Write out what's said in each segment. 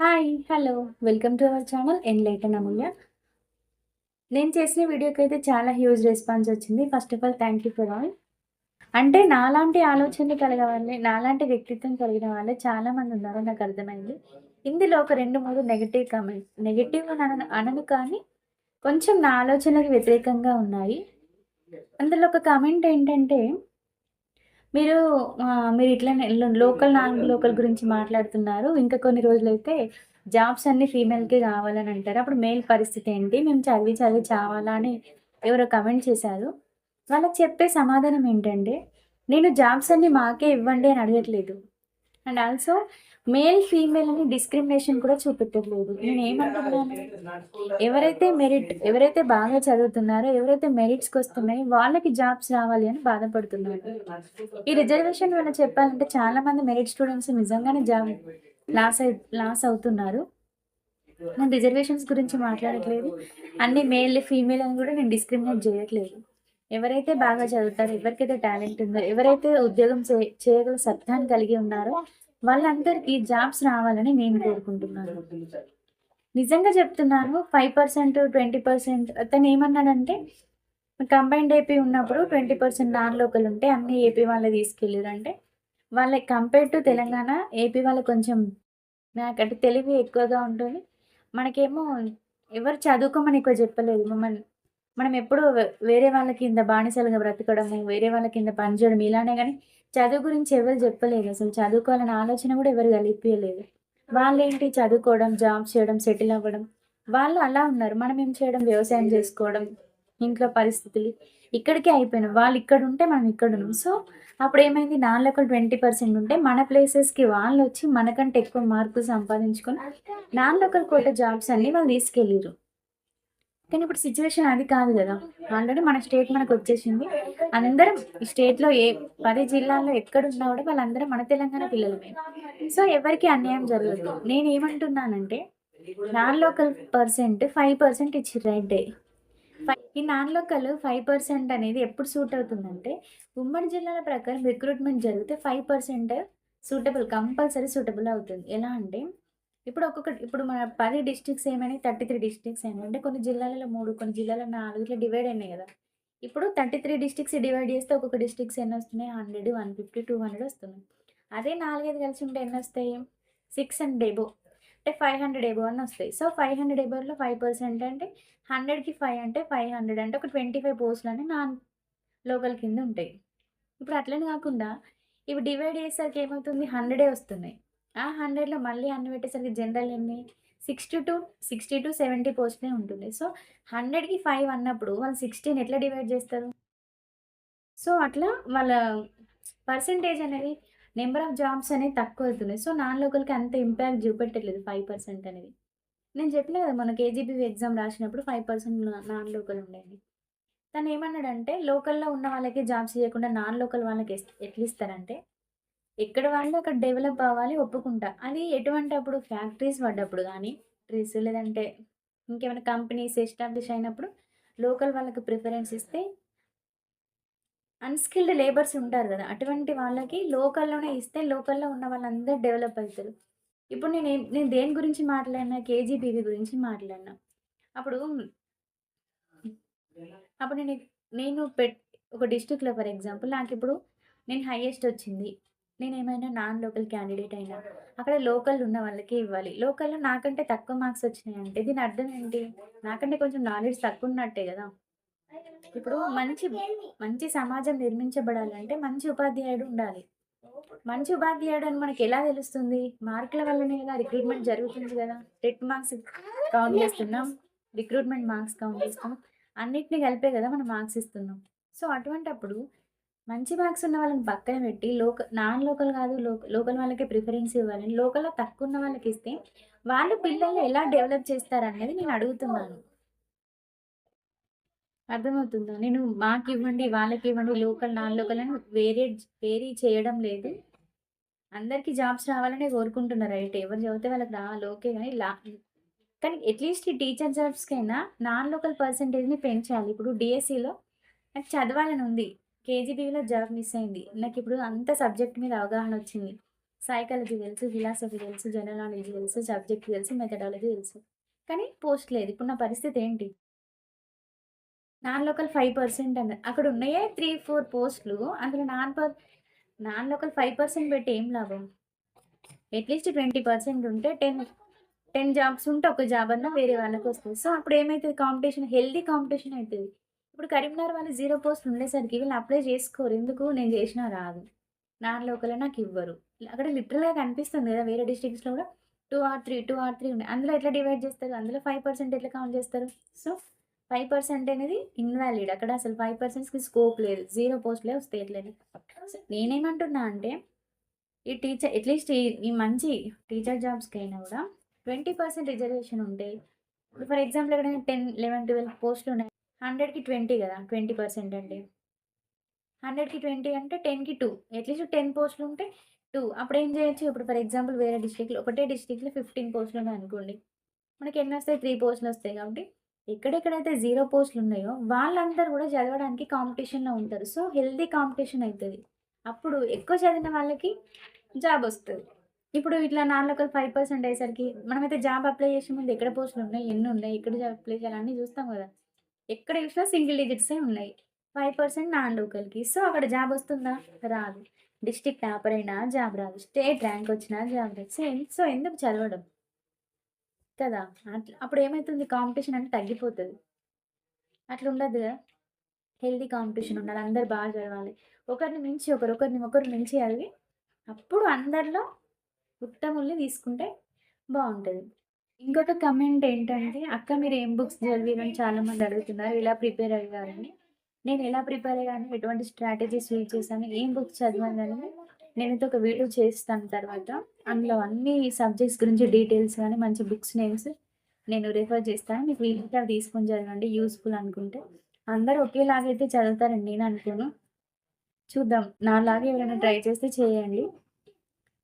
Hi hello welcome to our channel enlighten Amulya నేను చేసిన వీడియోకి అయితే చాలా హ్యూజ్ రెస్పాన్స్ వచ్చింది. First of all thank you for all అంటే నాలాంటి ఆలోచనలు కలిగిన వాళ్ళే నాలాంటి వ్యక్తిత్వం కలిగిన వాళ్ళే చాలామంది ఉన్నారు నాకు అర్థమైంది. ఇందులో ఒక రెండు మూడు నెగిటివ్ కామెంట్ నెగిటివ్ అనను అనను కానీ కొంచెం నా ఆలోచనలకు వ్యతిరేకంగా ఉన్నాయి. అందులో ఒక కామెంట్ ఏంటంటే మీరు మీరు ఇట్లా లోకల్ నాన్ లోకల్ గురించి మాట్లాడుతున్నారు. ఇంకా కొన్ని రోజులైతే జాబ్స్ అన్ని ఫీమేల్కి కావాలని అంటారు. అప్పుడు మేల్ పరిస్థితి ఏంటి? మేము చదివి చదివి చావాలా అని ఎవరో కమెంట్ చేశారు. వాళ్ళకి చెప్పే సమాధానం ఏంటంటే నేను జాబ్స్ అన్ని మాకే ఇవ్వండి అని అడగట్లేదు. అండ్ ఆల్సో మేల్ ఫీమేల్ అని డిస్క్రిమినేషన్ కూడా చూపెట్టట్లేదు. నేను ఏమంటున్నాను? ఎవరైతే మెరిట్ ఎవరైతే బాగా చదువుతున్నారో ఎవరైతే మెరిట్స్కి వస్తున్నాయో వాళ్ళకి జాబ్స్ రావాలి అని బాధపడుతున్నారు. ఈ రిజర్వేషన్ వల్ల చెప్పాలంటే చాలా మంది మెరిట్ స్టూడెంట్స్ నిజంగానే జాబ్ లాస్ అయి లాస్ అవుతున్నారు. నేను రిజర్వేషన్స్ గురించి మాట్లాడట్లేదు. అన్ని మేల్ ఫీమేల్ అని కూడా నేను డిస్క్రిమినేట్ చేయట్లేదు. ఎవరైతే బాగా చదువుతారో ఎవరికైతే టాలెంట్ ఉందో ఎవరైతే ఉద్యోగం చే చేయగల సత్తాన్ని కలిగి ఉన్నారో వాళ్ళందరికీ జాబ్స్ రావాలని నేను కోరుకుంటున్నాను. నిజంగా చెప్తున్నాను ఫైవ్ పర్సెంట్ ట్వంటీ పర్సెంట్ అతను ఏమన్నాడంటే కంబైన్డ్ ఏపీ ఉన్నప్పుడు ట్వంటీ పర్సెంట్ నాన్ లోకల్ ఉంటే అన్ని ఏపీ వాళ్ళే తీసుకెళ్ళారు అంటే వాళ్ళకి కంపేర్ టు తెలంగాణ ఏపీ వాళ్ళు కొంచెం నాకంటే తెలివి ఎక్కువగా ఉంటుంది. మనకేమో ఎవరు చదువుకోమని ఎక్కువ చెప్పలేదు మమ్మల్ని మనం ఎప్పుడూ వేరే వాళ్ళ కింద బానిసలుగా బ్రతకడము వేరే వాళ్ళ కింద పనిచేయడం ఇలానే కానీ చదువు గురించి ఎవరు చెప్పలేదు. అసలు చదువుకోవాలనే ఆలోచన కూడా ఎవరు కలిపియలేదు. వాళ్ళు ఏంటి చదువుకోవడం జాబ్ చేయడం సెటిల్ అవ్వడం? వాళ్ళు అలా ఉన్నారు. మనం ఏం చేయడం? వ్యవసాయం చేసుకోవడం ఇంట్లో పరిస్థితులు ఇక్కడికే అయిపోయినాం వాళ్ళు ఇక్కడ ఉంటే మనం ఇక్కడ ఉన్నాం. సో అప్పుడు ఏమైంది నాలుగు ట్వంటీ పర్సెంట్ ఉంటే మన ప్లేసెస్కి వాళ్ళు వచ్చి మనకంటే ఎక్కువ మార్కులు సంపాదించుకొని నాన్ లోకల్ కోట జాబ్స్ అన్నీ వాళ్ళు తీసుకెళ్ళారు కానీ ఇప్పుడు సిచ్యువేషన్ అది కాదు కదా. ఆల్రెడీ మన స్టేట్ మనకు వచ్చేసింది. అందరం ఈ స్టేట్లో ఏ పది జిల్లాల్లో ఎక్కడ ఉన్నా కూడా వాళ్ళందరం మన తెలంగాణ పిల్లలమే. సో ఎవరికి అన్యాయం జరగదు. నేను ఏమంటున్నానంటే non local percent five percent ఇచ్చి రైట్ డే ఈ నాన్ లోకల్ ఫైవ్ పర్సెంట్ అనేది ఎప్పుడు సూట్ అవుతుందంటే ఉమ్మడి జిల్లాల ప్రకారం రిక్రూట్మెంట్ జరిగితే five percent suitable compulsory suitable అవుతుంది. ఎలా అంటే ఇప్పుడు ఒక్కొక్క ఇప్పుడు మన పది డిస్ట్రిక్ట్స్ ఏమైనా థర్టీ త్రీ డిస్ట్రిక్ట్స్ అయినాయి అంటే కొన్ని జిల్లాలలో మూడు కొన్ని జిల్లాలో నాలుగు ఇట్లా డివైడ్ అయినాయి కదా. ఇప్పుడు థర్టీ త్రీ డిస్ట్రిక్ట్స్ డివైడ్ చేస్తే ఒక్కొక్క డిస్ట్రిక్ట్స్ ఎన్ని వస్తున్నాయి? Hundred one fifty two hundred వస్తున్నాయి. అదే నాలుగైదు కలిసి ఉంటే ఎన్ని వస్తాయి? సిక్స్ హండ్రెడ్ ఎబో అంటే ఫైవ్ హండ్రెడ్ ఎబో అని వస్తాయి. సో ఫైవ్ హండ్రెడ్ ఎబోలో ఫైవ్ పర్సెంట్ అంటే హండ్రెడ్కి ఫైవ్ అంటే ఫైవ్ హండ్రెడ్ అంటే ఒక ట్వంటీ ఫైవ్ పోస్టులు అని నాన్ లోకల్ కింద ఉంటాయి. ఇప్పుడు అట్లనే కాకుండా ఇవి డివైడ్ చేసేసరికి ఏమవుతుంది? హండ్రెడే వస్తున్నాయి. ఆ హండ్రెడ్లో మళ్ళీ అన్ని పెట్టేసరికి జనరల్ ఎన్ని? Sixty to sixty to seventy పోస్ట్నే ఉంటుంది. సో హండ్రెడ్కి ఫైవ్ అన్నప్పుడు వాళ్ళు సిక్స్టీన్ ఎట్లా డివైడ్ చేస్తారు? సో అట్లా వాళ్ళ పర్సంటేజ్ అనేది నెంబర్ ఆఫ్ జాబ్స్ అనేది తక్కువ అవుతున్నాయి. సో నాన్ లోకల్కి అంత ఇంపాక్ట్ చూపెట్టలేదు ఫైవ్ పర్సెంట్ అనేది. నేను చెప్పిన కదా మన కేజీబీ ఎగ్జామ్ రాసినప్పుడు ఫైవ్ పర్సెంట్ నాన్ లోకల్ ఉండేది. తను ఏమన్నాడంటే లోకల్లో ఉన్న వాళ్ళకి జాబ్స్ చేయకుండా నాన్ లోకల్ వాళ్ళకి ఎట్లా ఇస్తారంటే ఎక్కడ వాళ్ళు అక్కడ డెవలప్ అవ్వాలి ఒప్పుకుంటా. అది ఎటువంటి అప్పుడు ఫ్యాక్టరీస్ పడ్డప్పుడు కానీ ట్రీస్ లేదంటే ఇంకేమైనా కంపెనీస్ ఎస్టాబ్లిష్ అయినప్పుడు లోకల్ వాళ్ళకి ప్రిఫరెన్స్ ఇస్తే అన్స్కిల్డ్ లేబర్స్ ఉంటారు కదా అటువంటి వాళ్ళకి లోకల్లోనే ఇస్తే లోకల్లో ఉన్న వాళ్ళందరూ డెవలప్ అవుతారు. ఇప్పుడు నేను నేను దేని గురించి మాట్లాడినా? కేజీబీవీ గురించి మాట్లాడినా. అప్పుడు అప్పుడు నేను నేను పెట్ ఒక డిస్ట్రిక్ట్లో ఫర్ ఎగ్జాంపుల్ నాకు ఇప్పుడు నేను హైయెస్ట్ వచ్చింది. నేను ఏమైనా నాన్ లోకల్ క్యాండిడేట్ అయినా అక్కడ లోకల్ ఉన్న వాళ్ళకి ఇవ్వాలి. లోకల్లో నాకంటే తక్కువ మార్క్స్ వచ్చినాయంటే దీని అర్థం ఏంటి? నాకంటే కొంచెం నాలెడ్జ్ తక్కువ ఉన్నట్టే కదా. ఇప్పుడు మంచి మంచి సమాజం నిర్మించబడాలంటే మంచి ఉపాధ్యాయుడు ఉండాలి. మంచి ఉపాధ్యాయుడు అని మనకి ఎలా తెలుస్తుంది? మార్కుల వల్లనే కదా రిక్రూట్మెంట్ జరుగుతుంది కదా. టెట్ మార్క్స్ కౌంట్ చేస్తున్నాం. రిక్రూట్మెంట్ మార్క్స్ కౌంట్ చేస్తున్నాం. అన్నిటిని కలిపే కదా మనం మార్క్స్ ఇస్తున్నాం. సో అటువంటప్పుడు మంచి మార్క్స్ ఉన్న వాళ్ళని పక్కన పెట్టి లోక నాన్ లోకల్ కాదు లోకల్ వాళ్ళకే ప్రిఫరెన్స్ ఇవ్వాలని లోకల్లో తక్కువ ఉన్న వాళ్ళకి ఇస్తే వాళ్ళు పిల్లల్ని ఎలా డెవలప్ చేస్తారనేది నేను అడుగుతున్నాను. అర్థమవుతుందా? నేను మాకు ఇవ్వండి వాళ్ళకి ఇవ్వండి లోకల్ నాన్ లోకల్ అని వేరే వేరీ చేయడం లేదు. అందరికీ జాబ్స్ రావాలనే కోరుకుంటున్నారు. రైట్ ఎవరు చదివితే వాళ్ళకి రావాలి ఓకే కానీ లా కానీ అట్లీస్ట్ ఈ టీచర్ జాబ్స్కైనా నాన్ లోకల్ పర్సంటేజ్ని పెంచాలి. ఇప్పుడు డిఎస్సిలో నాకు చదవాలని ఉంది. కేజీబీవీలో జాబ్ మిస్ అయింది. నాకు ఇప్పుడు అంత సబ్జెక్ట్ మీద అవగాహన వచ్చింది. సైకాలజీ తెలుసు ఫిలాసఫీ తెలుసు జనరల్ నాలెడ్జ్ తెలుసు సబ్జెక్ట్ తెలుసు మెథడాలజీ తెలుసు. కానీ పోస్ట్ లేదు. ఇప్పుడు నా పరిస్థితి ఏంటి? నాన్ లోకల్ ఫైవ్ పర్సెంట్ అన్న అక్కడ ఉన్నాయే త్రీ ఫోర్ పోస్టులు అందులో non per non local five percent పెట్టి ఏం లాభం? అట్లీస్ట్ ట్వంటీ పర్సెంట్ ఉంటే టెన్ టెన్ జాబ్స్ ఉంటే ఒక జాబ్ అన్నా వేరే వాళ్ళకి వస్తుంది. సో అప్పుడు ఏమవుతుంది కాంపిటీషన్ హెల్దీ కాంపిటీషన్ అవుతుంది ఇప్పుడు కరీంనగర్ వాళ్ళు జీరో పోస్ట్ ఉండేసరికి వీళ్ళు అప్లై చేసుకోరు. ఎందుకు? నేను చేసినా రాదు. నా లోకల్ నాకు ఇవ్వరు. అక్కడ లిటరల్గా కనిపిస్తుంది కదా వేరే డిస్ట్రిక్ట్స్లో కూడా. Two or three two or three ఉండే. అందులో ఎట్లా డివైడ్ చేస్తారు? అందులో ఫైవ్ పర్సెంట్ ఎట్లా కౌంట్ చేస్తారు? సో ఫైవ్ పర్సెంట్ అనేది ఇన్వాలిడ్. అక్కడ అసలు ఫైవ్ పర్సెంట్స్కి స్కోప్ లేదు. జీరో పోస్ట్లే వస్తాయి ఎట్లని నేనేమంటున్నా అంటే ఈ టీచర్ అట్లీస్ట్ ఈ ఈ మంచి టీచర్ జాబ్స్కి అయినా కూడా ట్వంటీ పర్సెంట్ రిజర్వేషన్ ఉంటే ఇప్పుడు ఫర్ ఎగ్జాంపుల్ ఎక్కడైనా టెన్ లెవెన్ ట్వెల్వ్ పోస్టులు ఉన్నాయి హండ్రెడ్కి ట్వంటీ కదా ట్వంటీ పర్సెంట్ అంటే హండ్రెడ్కి ట్వంటీ అంటే టెన్కి టూ అట్లీస్ట్ టెన్ పోస్టులు ఉంటే టూ. అప్పుడు ఏం చేయొచ్చు? ఇప్పుడు ఫర్ ఎగ్జాంపుల్ వేరే డిస్ట్రిక్ట్లో ఒకటే డిస్టిక్లో ఫిఫ్టీన్ పోస్టులు ఉన్నాయి అనుకోండి. మనకి ఎన్ని వస్తాయి? త్రీ పోస్టులు వస్తాయి కాబట్టి ఎక్కడెక్కడైతే జీరో పోస్టులు ఉన్నాయో వాళ్ళందరూ కూడా చదవడానికి కాంపిటీషన్లో ఉంటారు. సో హెల్దీ కాంపిటీషన్ అవుతుంది. అప్పుడు ఎక్కువ చదివిన వాళ్ళకి జాబ్ వస్తుంది. ఇప్పుడు ఇట్లా నాలుగు ఒక ఫైవ్ పర్సెంట్ అయ్యేసరికి మనమైతే జాబ్ అప్లై చేసే ముందు ఎక్కడ పోస్టులు ఉన్నాయి? ఎన్ని ఉన్నాయి? ఎక్కడ జాబ్ అప్లై చేయాలని చూస్తాం కదా. ఎక్కడ చూసినా సింగిల్ డిజిట్సే ఉన్నాయి. ఫైవ్ పర్సెంట్ నాన్ లోకల్కి. సో అక్కడ జాబ్ వస్తుందా? రాదు. డిస్టిక్ టాపర్ అయినా జాబ్ రాదు. స్టేట్ ర్యాంక్ వచ్చినా జాబ్ రాదు. సేమ్ సో ఎందుకు చదవడం? కదా అట్లా. అప్పుడు ఏమవుతుంది కాంపిటీషన్ అంటే తగ్గిపోతుంది. అట్లా ఉండదు కదా. హెల్దీ కాంపిటీషన్ ఉండాలి. అందరు బాగా చదవాలి. ఒకరిని మించి ఒకరు ఒకరిని ఒకరు మించి చదివి అప్పుడు అందరిలో ఉత్తముల్ని తీసుకుంటే బాగుంటుంది. ఇంకొక కమెంట్ ఏంటంటే అక్క మీరు ఏం బుక్స్ చదివారని చాలామంది అడుగుతున్నారు. ఎలా ప్రిపేర్ అయ్యారని. నేను ఎలా ప్రిపేర్ అయ్యాను? ఎటువంటి స్ట్రాటజీస్ యూజ్ చేశాను? ఏం బుక్స్ చదివాను నేను ఒక వీడియో చేస్తాను తర్వాత. అందులో అన్ని సబ్జెక్ట్స్ గురించి డీటెయిల్స్ కానీ మంచి బుక్స్ నేమ్స్ నేను రిఫర్ చేస్తాను. మీకు వీలైతే అవి తీసుకొని చదవండి. యూస్ఫుల్ అనుకుంటే. అందరూ ఒకేలాగైతే చదువుతారని నేను అనుకోను. చూద్దాం. నాలాగే ఎవరైనా ట్రై చేస్తే చేయండి.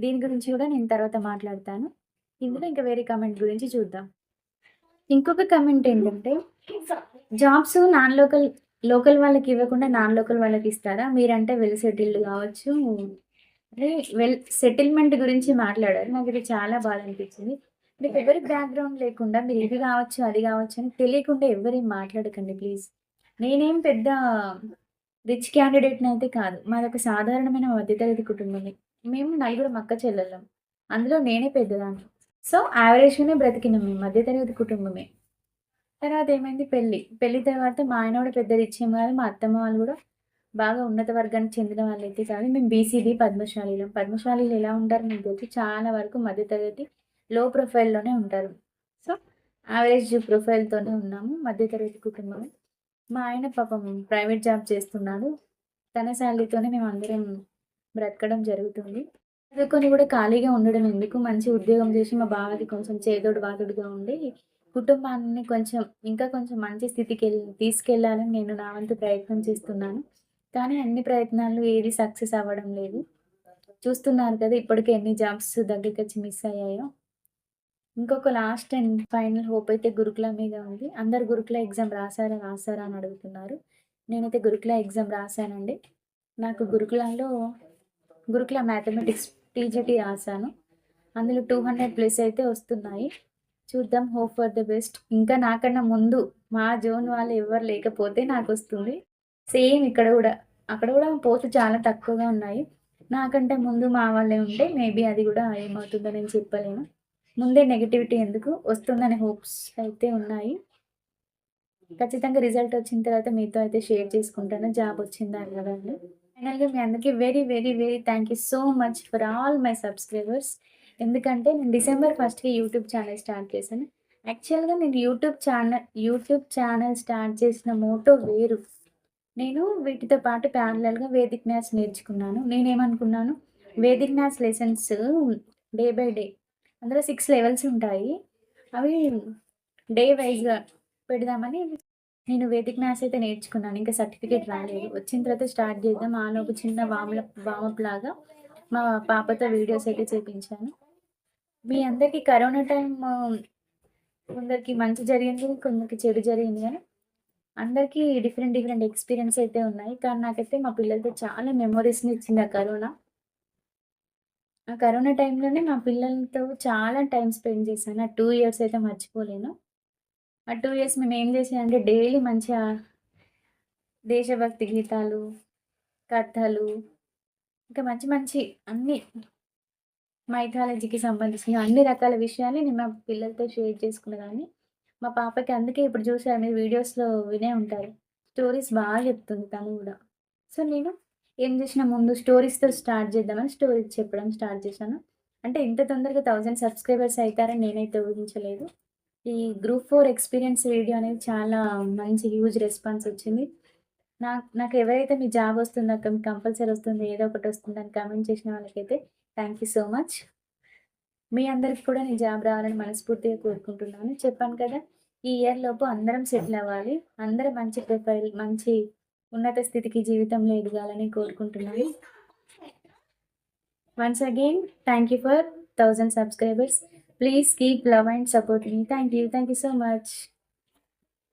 దీని గురించి కూడా నేను తర్వాత మాట్లాడతాను. ఇందులో ఇంకా వేరే కమెంట్ గురించి చూద్దాం. ఇంకొక కమెంట్ ఏంటంటే జాబ్స్ నాన్ లోకల్ లోకల్ వాళ్ళకి ఇవ్వకుండా నాన్ లోకల్ వాళ్ళకి ఇస్తారా? మీరంటే వెల్ సెటిల్డ్ కావచ్చు. వెల్ సెటిల్మెంట్ గురించి మాట్లాడారు. నాకు ఇది చాలా బాధ అనిపించింది. మీకు ఎవరి బ్యాక్గ్రౌండ్ లేకుండా మీరు ఇది కావచ్చు అది కావచ్చు అని తెలియకుండా ఎవరేం మాట్లాడకండి ప్లీజ్ నేనేం పెద్ద రిచ్ క్యాండిడేట్ని అయితే కాదు. మాది ఒక సాధారణమైన మధ్యతరగతి కుటుంబమే. మేము నలుగురు మక్క చెల్లెళ్ళం. అందులో నేనే పెద్దదాన్ని. సో యావరేజ్గానే బ్రతికినాం మేము మధ్యతరగతి కుటుంబమే. తర్వాత ఏమైంది? పెళ్ళి. పెళ్ళి తర్వాత మా ఆయన కూడా పెద్ద రిచ్ కాదు మా అత్తమ్మ వాళ్ళు కూడా బాగా ఉన్నత వర్గానికి చెందిన వాళ్ళు అయితే కాదు. మేము బీసీబీ పద్మశాలిలో. పద్మశాలీలు ఎలా ఉంటారు మీకు తెలిసి. చాలా వరకు మధ్యతరగతి లో ప్రొఫైల్లోనే ఉంటారు. సో యావరేజ్ ప్రొఫైల్తోనే ఉన్నాము. మధ్యతరగతి కుటుంబం మా ఆయన పాపం ప్రైవేట్ జాబ్ చేస్తున్నాడు. తన శాలరీతోనే మేము అందరం బ్రతకడం జరుగుతుంది. చదువుకొని కూడా ఖాళీగా ఉండడం ఎందుకు? మంచి ఉద్యోగం చేసి మా బావది కొంచెం చేదోడు బాదుడుగా ఉండి కుటుంబాన్ని కొంచెం ఇంకా కొంచెం మంచి స్థితికి వెళ్ళి తీసుకెళ్ళాలని నేను నా వంతు ప్రయత్నం చేస్తున్నాను. కానీ అన్ని ప్రయత్నాలు ఏది సక్సెస్ అవ్వడం లేదు. చూస్తున్నారు కదా ఇప్పటికే ఎన్ని జాబ్స్ దగ్గరికి వచ్చి మిస్ అయ్యాయో. ఇంకొక లాస్ట్ అండ్ ఫైనల్ హోప్ అయితే గురుకుల మీద ఉంది. అందరు గురుకుల ఎగ్జామ్ రాసారా రాసారా అని అడుగుతున్నారు. నేనైతే గురుకుల ఎగ్జామ్ రాశానండి. నాకు గురుకులంలో గురుకుల మ్యాథమెటిక్స్ టీజీటీ రాశాను. అందులో టూ హండ్రెడ్ ప్లస్ అయితే వస్తున్నాయి. చూద్దాం హోప్ ఫర్ ద బెస్ట్ ఇంకా నాకన్నా ముందు మా జోన్ వాళ్ళు ఎవరు లేకపోతే నాకు వస్తుంది. సేమ్ ఇక్కడ కూడా. అక్కడ కూడా పోస్టులు చాలా తక్కువగా ఉన్నాయి. నాకంటే ముందు మా వాళ్ళే ఉంటే మేబీ అది కూడా ఏమవుతుందో నేను చెప్పలేను. ముందే నెగిటివిటీ ఎందుకు? వస్తుందనే హోప్స్ అయితే ఉన్నాయి. ఖచ్చితంగా రిజల్ట్ వచ్చిన తర్వాత మీతో అయితే షేర్ చేసుకుంటాను. జాబ్ వచ్చిందా కదండి ఫైనల్గా మీ అందరికీ very very very thank you so much for all my subscribers ఎందుకంటే నేను డిసెంబర్ ఫస్ట్కి యూట్యూబ్ ఛానల్ స్టార్ట్ చేశాను. యాక్చువల్గా నేను YouTube channel YouTube channel start చేసిన మోటో వేరు. నేను వీటితో పాటు ప్యారలల్గా వేదిక్ మ్యాథ్స్ నేర్చుకున్నాను. నేనేమనుకున్నాను? Vedic maths lessons day by day అందులో సిక్స్ లెవెల్స్ ఉంటాయి. అవి డే వైజ్గా పెడదామని నేను వేదిక మ్యాథ్స్ అయితే నేర్చుకున్నాను ఇంకా సర్టిఫికేట్ రాలేదు. వచ్చిన తర్వాత స్టార్ట్ చేద్దాం. ఆలోపు చిన్న వామల వామప్ లాగా మా పాపతో వీడియోస్ అయితే చేపించాను. మీ అందరికీ కరోనా టైం కొందరికి మంచి జరిగింది కొందరికి చెడు జరిగింది కానీ అందరికీ డిఫరెంట్ డిఫరెంట్ ఎక్స్పీరియన్స్ అయితే ఉన్నాయి. కానీ నాకైతే మా పిల్లలతో చాలా మెమొరీస్ని ఇచ్చింది ఆ కరోనా. ఆ కరోనా టైంలోనే మా పిల్లలతో చాలా టైం స్పెండ్ చేశాను. ఆ టూ ఇయర్స్ అయితే మర్చిపోలేను. ఆ టూ ఇయర్స్ మేము ఏం చేసామంటే డైలీ మంచిగా దేశభక్తి గీతాలు, కథలు, ఇంకా మంచి మంచి అన్ని మైథాలజీకి సంబంధించిన అన్ని రకాల విషయాలు నేను మా పిల్లలతో షేర్ చేసుకునేదాన్ని. మా పాపకి అందుకే ఇప్పుడు చూసారు మీరు వీడియోస్‌లో వినే ఉంటారు. స్టోరీస్ బాగా చెప్తుంది తను కూడా సో, నేను ఏం చేసినా ముందు స్టోరీస్‌తో స్టార్ట్ చేద్దామని స్టోరీస్ చెప్పడం స్టార్ట్ చేశాను. అంటే ఇంత తొందరగా థౌజండ్ సబ్స్క్రైబర్స్ అవుతారని నేనైతే ఊహించలేదు. ఈ గ్రూప్ ఫోర్ ఎక్స్‌పీరియన్స్ వీడియో అనేది చాలా మంచి హ్యూజ్ రెస్పాన్స్ వచ్చింది. నాకు నాకు ఎవరైతే మీ జాబ్ వస్తుందో అక్క మీకు కంపల్సరీ వస్తుంది. ఏదో ఒకటి వస్తుందని కామెంట్ చేసిన వాళ్ళకైతే థ్యాంక్ యూ సో మచ్. మీ అందరికి కూడా నేను జాబ్ రావాలని మనస్ఫూర్తిగా కోరుకుంటున్నాను. చెప్పాను కదా! ఈ ఇయర్ లోపు అందరం సెటిల్ అవ్వాలి. అందరం మంచి ప్రొఫైల్, మంచి ఉన్నత స్థితికి జీవితంలో ఎదగాలని కోరుకుంటున్నాను. Once again thank you for thousand subscribers. Please keep love and support me. Thank you. Thank you so much.